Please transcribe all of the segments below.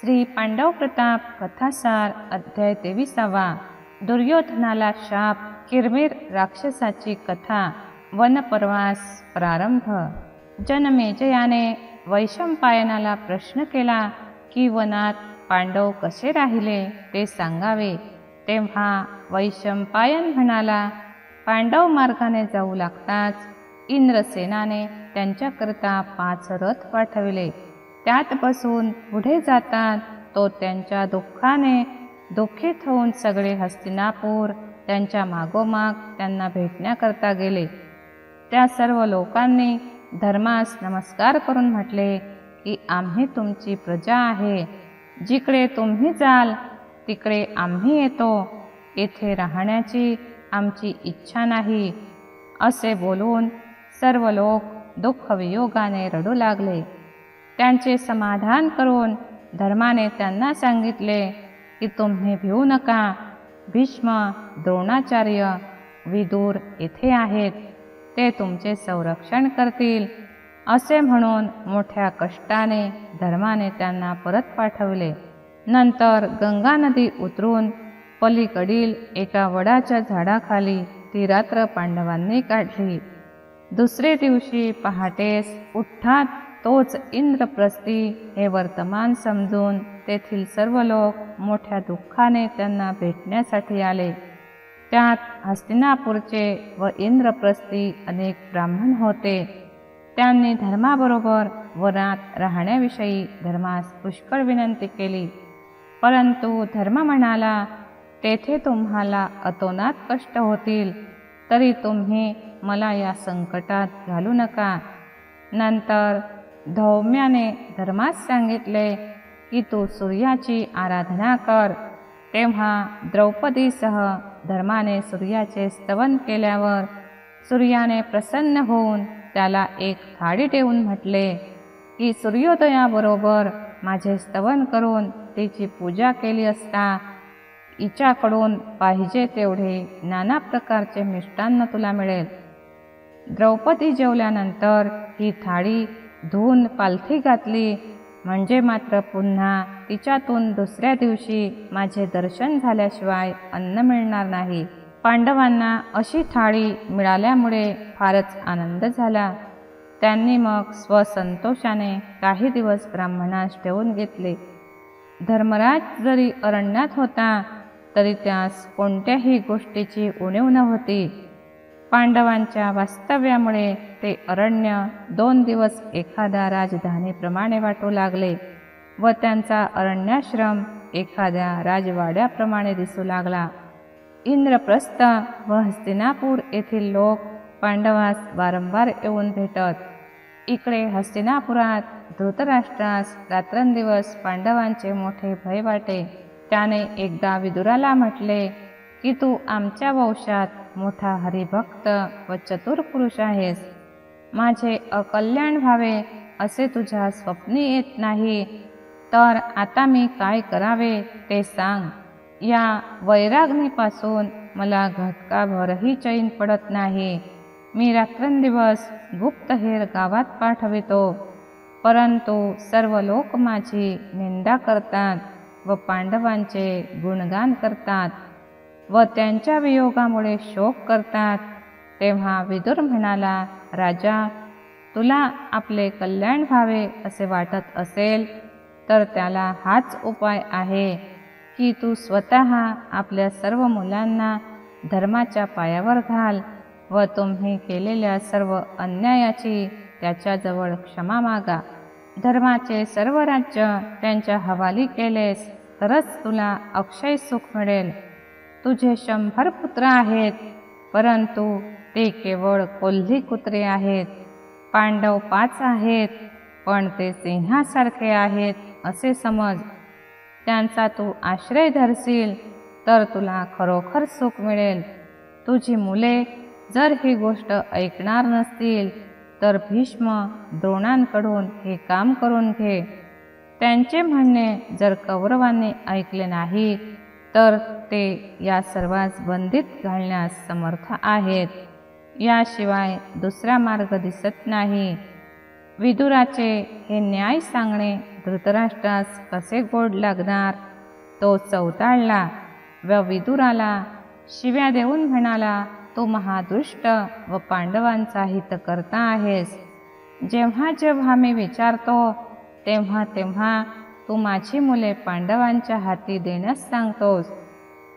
श्री पांडव प्रताप कथासार अध्याय तेविसावा. दुर्योधनाला शाप किरमिर राक्षसाची कथा वनपर्वास प्रारंभ. जनमेजयाने वैशंपायनाला प्रश्न केला की वनात पांडव कसे राहिले ते सांगावे. तेव्हा वैशंपायन म्हणाला पांडव मार्गाने जाऊ लागताच इंद्रसेनाने त्यांच्याकरता पाच रथ पाठविले. त्यात बसून पुढे जातात. तो त्यांच्या दुःखाने दुःखीत होऊन सगळे हस्तिनापूर त्यांच्या मागोमाग त्यांना भेटण्याकरता गेले. त्या सर्व लोकांनी धर्मास नमस्कार करून म्हटले की आम्ही तुमची प्रजा आहे. जिकडे तुम्ही जाल तिकडे आम्ही येतो. येथे राहण्याची आमची इच्छा नाही. असे बोलून सर्व लोक दुःखवियोगाने रडू लागले. त्यांचे समाधान करून धर्माने त्यांना सांगितले की तुम्ही भिवू नका. भीष्म द्रोणाचार्य विदूर येथे आहेत. ते तुमचे संरक्षण करतील. असे म्हणून मोठ्या कष्टाने धर्माने त्यांना परत पाठवले. नंतर गंगा नदी उतरून पलीकडील एका वडाच्या झाडाखाली ती रात्र पांडवांनी काढली. दुसरे दिवशी पहाटेस उठ्ठात तोच इंद्रप्रस्थी हे वर्तमान समजून तेथील सर्व लोक मोठ्या दुःखाने त्यांना भेटण्यासाठी आले. त्यात हस्तिनापूरचे व इंद्रप्रस्थी अनेक ब्राह्मण होते. त्यांनी धर्माबरोबर वनात राहण्याविषयी धर्मास पुष्कळ विनंती केली. परंतु धर्म म्हणाला तेथे तुम्हाला अतोनात कष्ट होतील. तरी तुम्ही मला या संकटात घालू नका. नंतर धौम्याने धर्मास सांगितले की तू सूर्याची आराधना कर. तेव्हा द्रौपदीसह धर्माने सूर्याचे स्तवन केल्यावर सूर्याने प्रसन्न होऊन त्याला एक थाळी ठेवून म्हटले की सूर्योदयाबरोबर माझे स्तवन करून तिची पूजा केली असता हिच्याकडून पाहिजे तेवढे नाना प्रकारचे मिष्टान्न तुला मिळेल. द्रौपदी जेवल्यानंतर ही थाळी धुवून पालथी घातली. म्हणजे मात्र पुन्हा तिच्यातून दुसऱ्या दिवशी माझे दर्शन झाल्याशिवाय अन्न मिळणार नाही. पांडवांना अशी थाळी मिळाल्यामुळे फारच आनंद झाला. त्यांनी मग स्वसंतोषाने काही दिवस ब्राह्मणास ठेवून घेतले. धर्मराज जरी अरण्यात होता तरी त्यास कोणत्याही गोष्टीची उणीव नव्हती. पांडवांच्या वास्तव्यामुळे ते अरण्य दोन दिवस एखाद्या राजधानीप्रमाणे वाटू लागले व त्यांचा अरण्याश्रम एखाद्या राजवाड्याप्रमाणे दिसू लागला. इंद्रप्रस्थ व हस्तिनापूर येथील लोक पांडवास वारंवार येऊन भेटत. इकडे हस्तिनापुरात धृतराष्ट्रास रात्रंदिवस पांडवांचे मोठे भय वाटे. त्याने एकदा विदुराला म्हटले की तू आमच्या वंशात मोठा हरिभक्त व चतुर पुरुष आहेस. माझे अकल्याण व्हावे असे तुझ्या स्वप्ने येत नाही. तर आता मी काय करावे ते सांग. या वैराग्नीपासून मला घटकाभरही चैन पडत नाही. मी रात्रंदिवस गुप्तहेर गावात पाठवितो. परंतु सर्व लोक माझी निंदा करतात व पांडवांचे गुणगान करतात. व त्यांच्या वियोगामुळे शोक करतात. तेव्हा विदुर म्हणाला राजा तुला आपले कल्याण व्हावे असे वाटत असेल तर त्याला हाच उपाय आहे की तू स्वतः आपल्या सर्व मुलांना धर्माच्या पायावर घाल व तुम्ही केलेल्या सर्व अन्यायाची त्याच्याजवळ क्षमा मागा. धर्माचे सर्व राज्य त्यांच्या हवाली केलेस तरच तुला अक्षय सुख मिळेल. तुझे शंभर पुत्र आहेत परंतु ते केवळ कोल्ही कुत्रे आहेत. पांडव पाच आहेत पण ते सिंहासारखे आहेत असे समज. त्यांचा तू आश्रय धरशील तर तुला खरोखर सुख मिळेल. तुझी मुले जर ही गोष्ट ऐकणार नसतील तर भीष्म द्रोणांकडून हे काम करून घे. त्यांचे म्हणणे जर कौरवांनी ऐकले नाही तर ते या सर्वांस बंदित घालण्यास समर्थ आहेत. याशिवाय दुसरा मार्ग दिसत नाही. विदुराचे हे न्याय सांगणे धृतराष्ट्रास कसे गोड लागणार? तो चौताळला व विदुराला शिव्या देऊन म्हणाला तू महादुष्ट व पांडवांचा हित करता आहेस. जेव्हा जेव्हा मी विचारतो तेव्हा तेव्हा तू माझी मुले पांडवांच्या हाती देण्यास सांगतोस.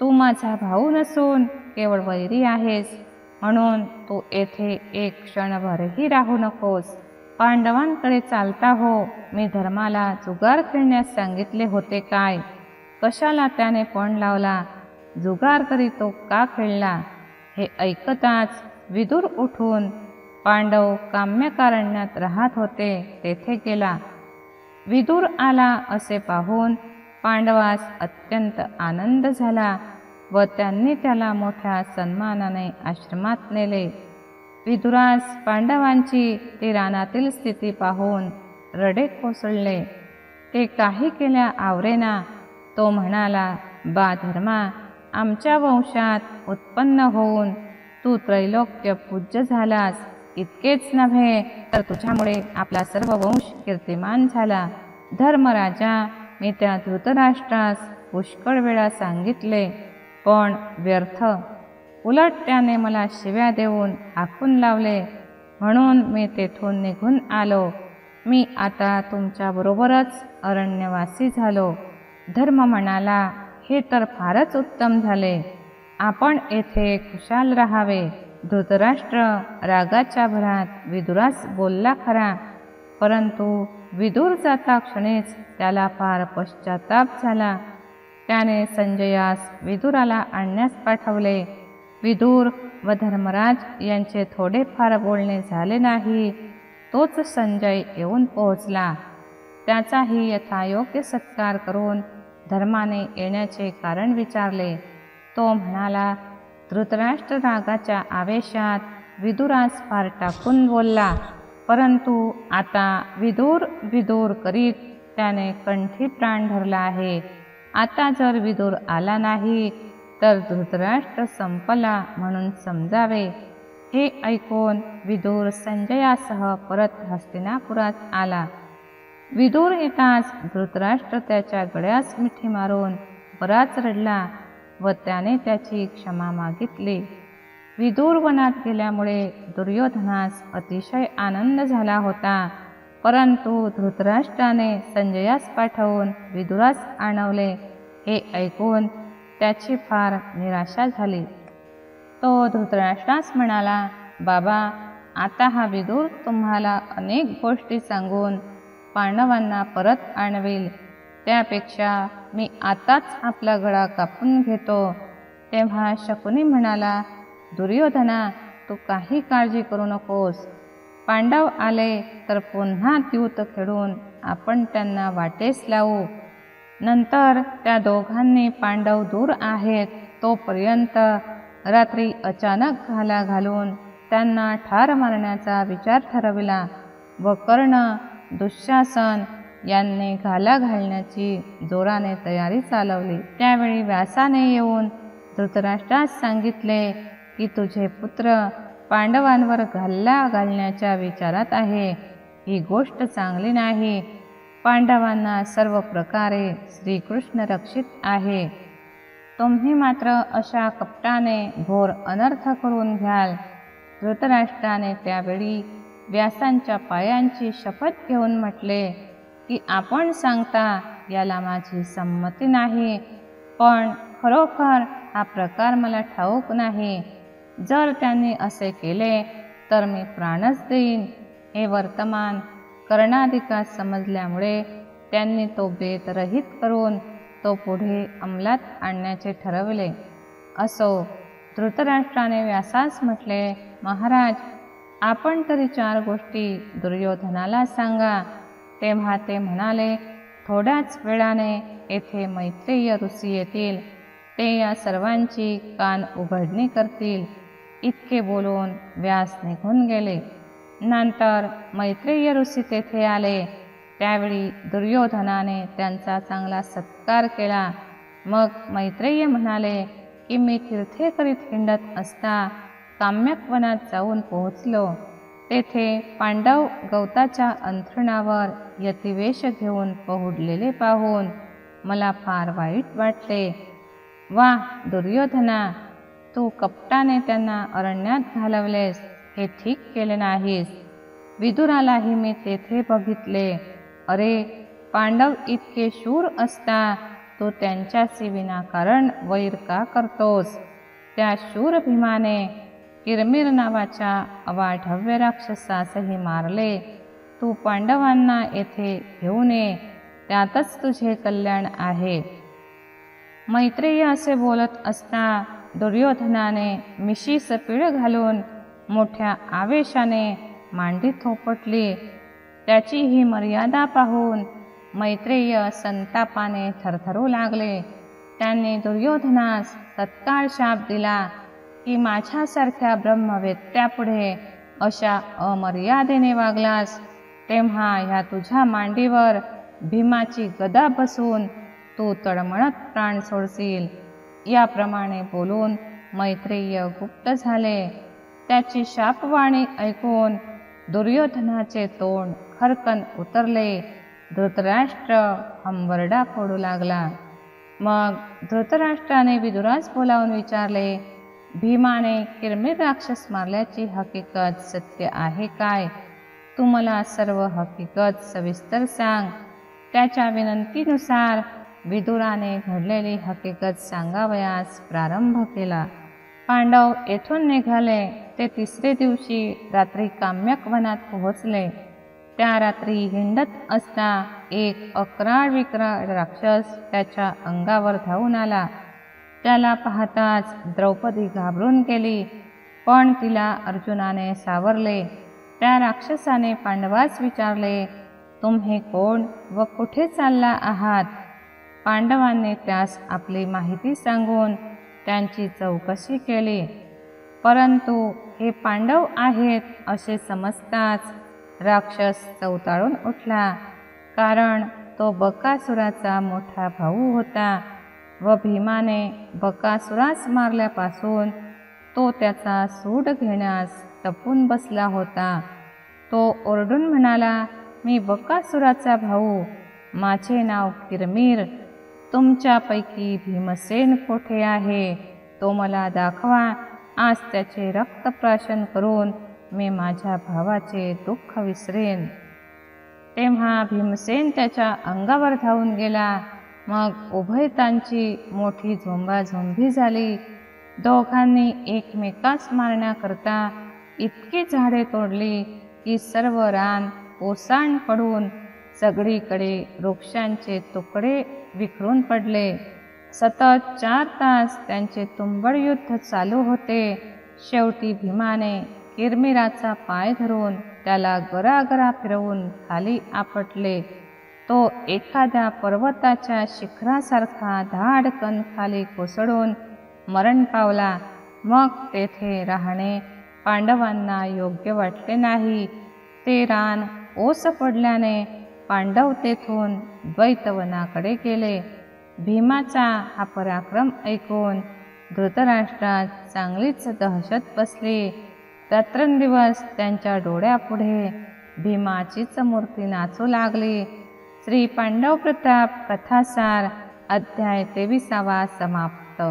तू माझा भाऊ नसून केवळ वैरी आहेस. म्हणून तू येथे एक क्षणभरही राहू नकोस. पांडवांकडे चालता हो. मी धर्माला जुगार खेळण्यास सांगितले होते काय? कशाला त्याने पण लावला? जुगार तरी तो का खेळला? हे ऐकताच विदूर उठून पांडव काम्यकारण्यात राहत होते. तेथे गेला. विदूर आला असे पाहून पांडवास अत्यंत आनंद झाला व त्यांनी त्याला मोठ्या सन्मानाने आश्रमात नेले. विदुरास पांडवांची ती रानातील स्थिती पाहून रडे कोसळले. ते काही केल्या आवरेना तो म्हणाला बा धर्मा आमच्या वंशात उत्पन्न होऊन तू त्रैलोक्य पूज्य झालास. इतकेच नव्हे तर तुझ्यामुळे आपला सर्व वंश कीर्तिमान झाला. धर्मराजा मी त्या धृतराष्ट्रास पुष्कळ वेळा सांगितले पण व्यर्थ. उलट त्याने मला शिव्या देऊन आखून लावले. म्हणून मी तेथून निघून आलो. मी आता तुमच्याबरोबरच अरण्यवासी झालो. धर्म म्हणाला हे तर फारच उत्तम झाले. आपण येथे खुशाल राहावे. धृतराष्ट्र रागाच्या भरात विदुरास बोलला खरा. परंतु विदूर जाता क्षणीच त्याला फार पश्चाताप झाला. त्याने संजयास विदुराला आणण्यास पाठवले. विदूर व धर्मराज यांचे थोडेफार बोलणे झाले नाही. तोच संजय येऊन पोहोचला. त्याचाही यथायोग्य सत्कार करून धर्माने येण्याचे कारण विचारले. तो म्हणाला धृतराष्ट्र रागाच्या आवेशात विदुरास फार टाकून बोलला. परंतु आता विदूर विदूर करीत त्याने कंठी प्राण धरला आहे. आता जर विदूर आला नाही तर धृतराष्ट्र संपला म्हणून समजावे. हे ऐकून विदूर संजयासह परत हस्तिनापुरात आला. विदूर येताच धृतराष्ट्र त्याच्या गळ्यास मिठी मारून बराच रडला. व त्याने त्याची क्षमा मागितली. विदूर वनात गेल्यामुळे दुर्योधनास अतिशय आनंद झाला होता. परंतु धृतराष्ट्राने संजयास पाठवून विदुरास आणवले हे ऐकून त्याची फार निराशा झाली. तो धृतराष्ट्रास म्हणाला बाबा आता हा विदूर तुम्हाला अनेक गोष्टी सांगून पांडवांना परत आणवेल. त्यापेक्षा मी आताच आपला गळा कापून घेतो. तेव्हा शकुनी म्हणाला दुर्योधना तू काही काळजी करू नकोस. पांडव आले तर पुन्हा द्यूत खेळून आपण त्यांना वाटेस लावू. नंतर त्या दोघांनी पांडव दूर आहेत तोपर्यंत रात्री अचानक घाला घालून त्यांना ठार मारण्याचा विचार ठरविला. व कर्ण दुःशासन यांनी घाला घालण्याची जोराने तयारी चालवली. त्यावेळी व्यासाने येऊन धृतराष्ट्रास सांगितले की तुझे पुत्र पांडवांवर घाल्ला घालण्याच्या विचारात आहे. ही गोष्ट चांगली नाही. पांडवांना सर्व प्रकारे श्रीकृष्ण रक्षित आहे. तुम्ही मात्र अशा कपटाने घोर अनर्थ करून घ्याल. धृतराष्ट्राने त्यावेळी व्यासांच्या पायांची शपथ घेऊन म्हटले की आपण सांगता याला माझी संमती नाही. पण खरोखर हा प्रकार मला ठाऊक नाही. जर त्यांनी असे केले तर मी प्राणच देईन. हे वर्तमान कर्णाधिकार समजल्यामुळे त्यांनी तो बेतरहित करून तो पुढे अंमलात आणण्याचे ठरवले. असो धृतराष्ट्राने व्यासास म्हटले महाराज आपण तरी चार गोष्टी दुर्योधनाला सांगा. तेव्हा ते म्हणाले थोड्याच वेळाने येथे मैत्रेय ऋषी येतील. ते या सर्वांची कान उघडणी करतील. इतके बोलून व्यास निघून गेले. नंतर मैत्रेय ऋषी तेथे आले. त्यावेळी दुर्योधनाने त्यांचा चांगला सत्कार केला. मग मैत्रेय म्हणाले की मी तीर्थेकरीत हिंडत असता काम्यक वनात जाऊन पोहोचलो. तेथे पांडव गवताच्या अंथरुणावर यतिवेश घेऊन पहुडलेले पाहून मला फार वाईट वाटले वा दुर्योधना तू कपटाने त्यांना अरण्यात घालवलेस हे ठीक केले नाहीस. विदुरालाही मी तेथे बघितले. अरे पांडव इतके शूर असता तू त्यांच्याशी विनाकारण वैर का करतोस? त्या शूर भीमाने किरमिर नावाच्या अवाढव्य राक्षसासही मारले. तू पांडवांना येथे घेऊन ये त्यातच तुझे कल्याण आहे. मैत्रेय असे बोलत असता दुर्योधनाने मिशीस पिळ घालून मोठ्या आवेशाने मांडी थोपटली. त्याची ही मर्यादा पाहून मैत्रेय संतापाने थरथरू लागले. त्यांनी दुर्योधनास तत्काळ शाप दिला. की माझ्यासारख्या ब्रह्मवेत्यापुढे अशा अमर्यादेने वागलास तेव्हा ह्या तुझ्या मांडीवर भीमाची गदा बसून तू तळमळत प्राण सोडशील. याप्रमाणे बोलून मैत्रेय गुप्त झाले. त्याची शापवाणी ऐकून दुर्योधनाचे तोंड खरकन उतरले. धृतराष्ट्र हंबरडा फोडू लागला. मग धृतराष्ट्राने विदुरास बोलावून विचारले भीमाने किरमिर राक्षस मारल्याची हकीकत सत्य आहे काय? तू मला सर्व हकीकत सविस्तर सांग. त्याच्या विनंतीनुसार विदुराने घडलेली हकीकत सांगावयास प्रारंभ केला. पांडव येथून निघाले. ते तिसरे दिवशी रात्री काम्यक वनात पोहोचले. त्या रात्री हिंडत असता एक अकराळ विक्राळ राक्षस त्याच्या अंगावर धावून आला. त्याला पाहताच द्रौपदी घाबरून गेली. पण तिला अर्जुनाने सावरले. त्या राक्षसाने पांडवास विचारले तुम्ही कोण व कुठे चालला आहात? पांडवांनी त्यास आपली माहिती सांगून त्यांची चौकशी केली. परंतु हे पांडव आहेत असे समजताच राक्षस चवताळून उठला. कारण तो बकासुराचा मोठा भाऊ होता. व भीमाने बकासुरास मारल्यापासून तो त्याचा सूड घेण्यास टपून बसला होता. तो ओरडून म्हणाला मी बकासुराचा भाऊ. माझे नाव किरमीर. तुमच्यापैकी भीमसेन कोठे आहे? तो मला दाखवा. आज त्याचे रक्तप्राशन करून मी माझ्या भावाचे दुःख विसरेन. तेव्हा भीमसेन त्याच्या अंगावर धावून गेला. मग उभयतांची मोठी झोंबाझोंबी झाली. दोघांनी एकमेकास मारण्याकरता इतकी झाडे तोडली की सर्व रान ओसाण पडून सगळीकडे वृक्षांचे तुकडे विखरून पडले. सतत चार तास त्यांचे तुंबड युद्ध चालू होते. शेवटी भीमाने किरमिराचा पाय धरून त्याला गरागरा फिरवून खाली आपटले. तो एखाद्या पर्वताच्या शिखरासारखा धाडकन खाली कोसळून मरण पावला. मग तेथे राहणे पांडवांना योग्य वाटले नाही. ते रान ओस पडल्याने पांडव तेथून द्वैतवनाकडे गेले. भीमाचा हा पराक्रम ऐकून धृतराष्ट्रात चांगलीच दहशत बसली. रात्रंदिवस त्यांच्या डोळ्यापुढे भीमाचीच मूर्ती नाचू लागली. श्री पांडव प्रताप कथासार अध्याय तेविसावा समाप्त